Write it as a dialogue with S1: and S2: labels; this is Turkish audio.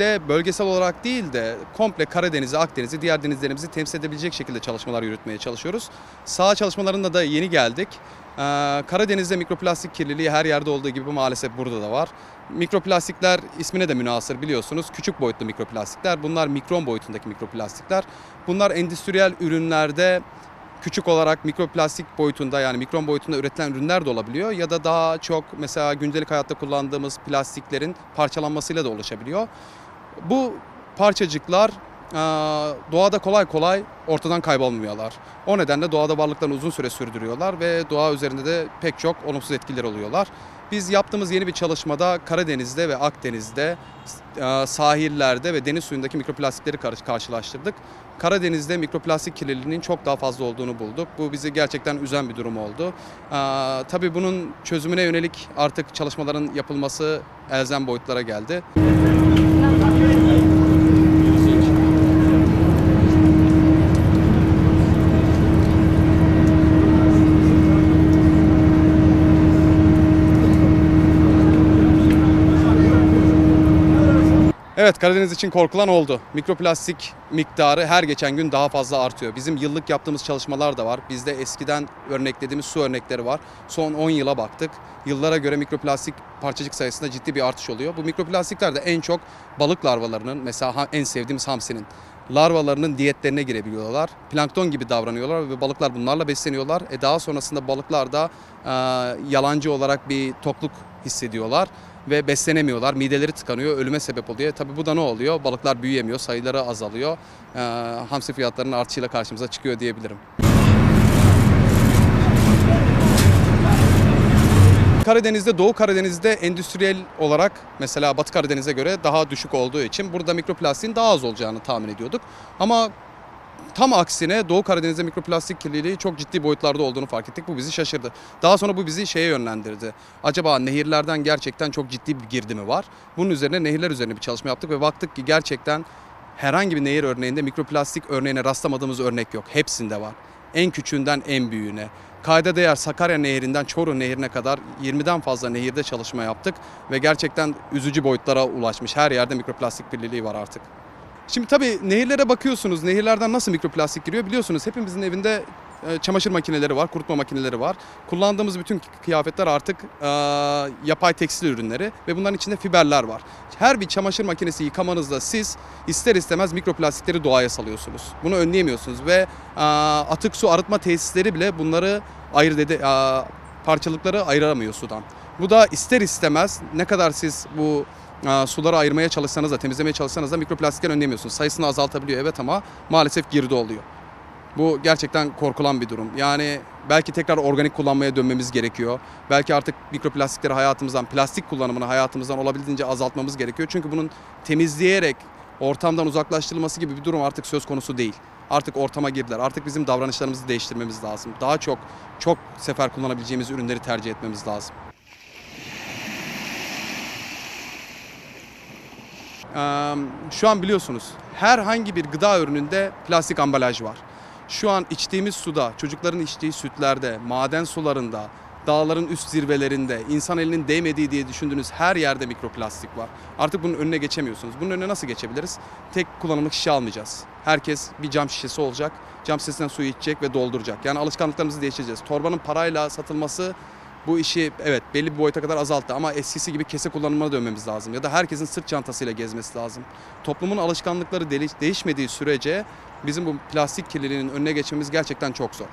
S1: mikroplastikte bölgesel olarak değil de komple Karadeniz'i, Akdeniz'i, diğer denizlerimizi temsil edebilecek şekilde çalışmalar yürütmeye çalışıyoruz. Saha çalışmalarında da yeni geldik. Ee, Karadeniz'de mikroplastik kirliliği her yerde olduğu gibi maalesef burada da var. Mikroplastikler ismine de münasır biliyorsunuz. Küçük boyutlu mikroplastikler. Bunlar mikron boyutundaki mikroplastikler. Bunlar endüstriyel ürünlerde küçük olarak mikroplastik boyutunda yani mikron boyutunda üretilen ürünler de olabiliyor ya da daha çok mesela gündelik hayatta kullandığımız plastiklerin parçalanmasıyla da oluşabiliyor. Bu parçacıklar doğada kolay kolay ortadan kaybolmuyorlar. O nedenle doğada varlıklarını uzun süre sürdürüyorlar ve doğa üzerinde de pek çok olumsuz etkiler oluyorlar. Biz yaptığımız yeni bir çalışmada Karadeniz'de ve Akdeniz'de eee, sahillerde ve deniz suyundaki mikroplastikleri karşı- karşılaştırdık. Karadeniz'de mikroplastik kirliliğinin çok daha fazla olduğunu bulduk. Bu bizi gerçekten üzen bir durum oldu. Aa, tabii bunun çözümüne yönelik artık çalışmaların yapılması elzem boyutlara geldi. Evet Karadeniz için korkulan oldu. Mikroplastik miktarı her geçen gün daha fazla artıyor. Bizim yıllık yaptığımız çalışmalar da var. Bizde eskiden örneklediğimiz su örnekleri var. Son 10 yıla baktık. Yıllara göre mikroplastik parçacık sayısında ciddi bir artış oluyor. Bu mikroplastikler de en çok balık larvalarının mesela en sevdiğimiz hamsinin larvalarının diyetlerine girebiliyorlar. Plankton gibi davranıyorlar ve balıklar bunlarla besleniyorlar. E daha sonrasında balıklar da e, yalancı olarak bir tokluk hissediyorlar ve beslenemiyorlar. Mideleri tıkanıyor, ölüme sebep oluyor. Tabii bu da ne oluyor? Balıklar büyüyemiyor, sayıları azalıyor. E, hamsi fiyatlarının artışıyla karşımıza çıkıyor diyebilirim. Karadeniz'de, Doğu Karadeniz'de endüstriyel olarak mesela Batı Karadeniz'e göre daha düşük olduğu için burada mikroplastiğin daha az olacağını tahmin ediyorduk. Ama tam aksine Doğu Karadeniz'de mikroplastik kirliliği çok ciddi boyutlarda olduğunu fark ettik. Bu bizi şaşırdı. Daha sonra bu bizi şeye yönlendirdi. Acaba nehirlerden gerçekten çok ciddi bir girdi mi var? Bunun üzerine nehirler üzerine bir çalışma yaptık ve baktık ki gerçekten herhangi bir nehir örneğinde mikroplastik örneğine rastlamadığımız örnek yok. Hepsinde var. En küçüğünden en büyüğüne. Kayda değer Sakarya Nehri'nden Çoruh Nehri'ne kadar 20'den fazla nehirde çalışma yaptık ve gerçekten üzücü boyutlara ulaşmış. Her yerde mikroplastik kirliliği var artık. Şimdi tabii nehirlere bakıyorsunuz. Nehirlerden nasıl mikroplastik giriyor biliyorsunuz. Hepimizin evinde e, çamaşır makineleri var, kurutma makineleri var. Kullandığımız bütün kıyafetler artık e, yapay tekstil ürünleri ve bunların içinde fiberler var. Her bir çamaşır makinesi yıkamanızda siz ister istemez mikroplastikleri doğaya salıyorsunuz. Bunu önleyemiyorsunuz ve e, atık su arıtma tesisleri bile bunları ayırt ede, e, parçalıkları ayıramıyor sudan. Bu da ister istemez ne kadar siz bu e, suları ayırmaya çalışsanız da temizlemeye çalışsanız da mikroplastikleri önleyemiyorsunuz. Sayısını azaltabiliyor evet ama maalesef girdi oluyor. Bu gerçekten korkulan bir durum. Yani belki tekrar organik kullanmaya dönmemiz gerekiyor. Belki artık mikroplastikleri hayatımızdan, plastik kullanımını hayatımızdan olabildiğince azaltmamız gerekiyor. Çünkü bunun temizleyerek ortamdan uzaklaştırılması gibi bir durum artık söz konusu değil. Artık ortama girdiler. Artık bizim davranışlarımızı değiştirmemiz lazım. Daha çok çok sefer kullanabileceğimiz ürünleri tercih etmemiz lazım. Şu an biliyorsunuz herhangi bir gıda ürününde plastik ambalaj var. Şu an içtiğimiz suda, çocukların içtiği sütlerde, maden sularında, dağların üst zirvelerinde, insan elinin değmediği diye düşündüğünüz her yerde mikroplastik var. Artık bunun önüne geçemiyorsunuz. Bunun önüne nasıl geçebiliriz? Tek kullanımlık şişe almayacağız. Herkes bir cam şişesi olacak. Cam şişesinden suyu içecek ve dolduracak. Yani alışkanlıklarımızı değiştireceğiz. Torbanın parayla satılması bu işi evet belli bir boyuta kadar azalttı ama eskisi gibi kese kullanımına dönmemiz lazım. Ya da herkesin sırt çantasıyla gezmesi lazım. Toplumun alışkanlıkları değişmediği sürece bizim bu plastik kirliliğinin önüne geçmemiz gerçekten çok zor.